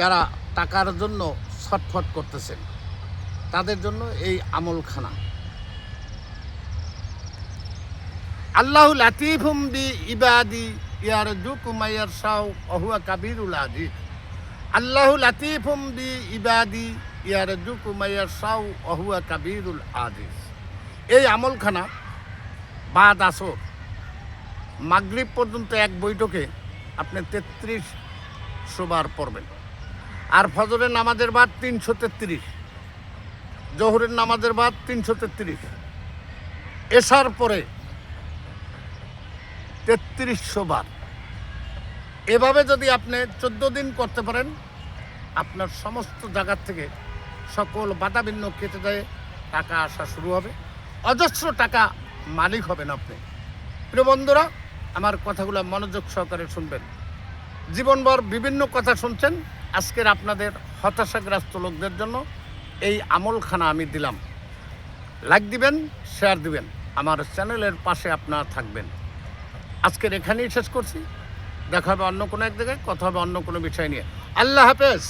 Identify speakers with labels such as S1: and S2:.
S1: যারা টাকার জন্য ছটফট করতেছেন, তাদের জন্য এই আমলখানা। আল্লাহ লাতিফুম বি ইবাদি ইয়ার জুকুমাইয়ার সাউ অহুয়া কাবিরুল আজিজ। আল্লাহ লাতিফুম বি ইবাদি ইয়ার জুকুমাইয়ার সাউ অহুয়া কাবিরুল আজিজ। এই আমলখানা বাদ আসর, মাগরিব পর্যন্ত এক বৈঠকে আপনি তেত্রিশ শোবার পড়বেন। আর ফজরের নামাজের বাদ তিনশো তেত্রিশ। জোহরের নামাজের বাদ তিনশো তেত্রিশ। এসার পরে তেত্রিশশো বার। এভাবে যদি আপনি চোদ্দ দিন করতে পারেন, আপনার সমস্ত জায়গার থেকে সকল বাধাবিন্ন কেটে যায়, টাকা আসা শুরু হবে। অজস্র টাকা মালিক হবেন আপনি। প্রিয় বন্ধুরা, আমার কথাগুলো মনোযোগ সহকারে শুনবেন। জীবনভর বিভিন্ন কথা শুনছেন আজকের আপনাদের হতাশাগ্রস্ত লোকদের জন্য এই আমলখানা আমি দিলাম। লাইক দিবেন শেয়ার দিবেন, আমার চ্যানেলের পাশে আপনারা থাকবেন। আজকের এখানেই শেষ করছি। দেখা হবে অন্য কোনো এক জায়গায়, কথা হবে অন্য কোনো বিষয় নিয়ে। আল্লাহ হাফেজ।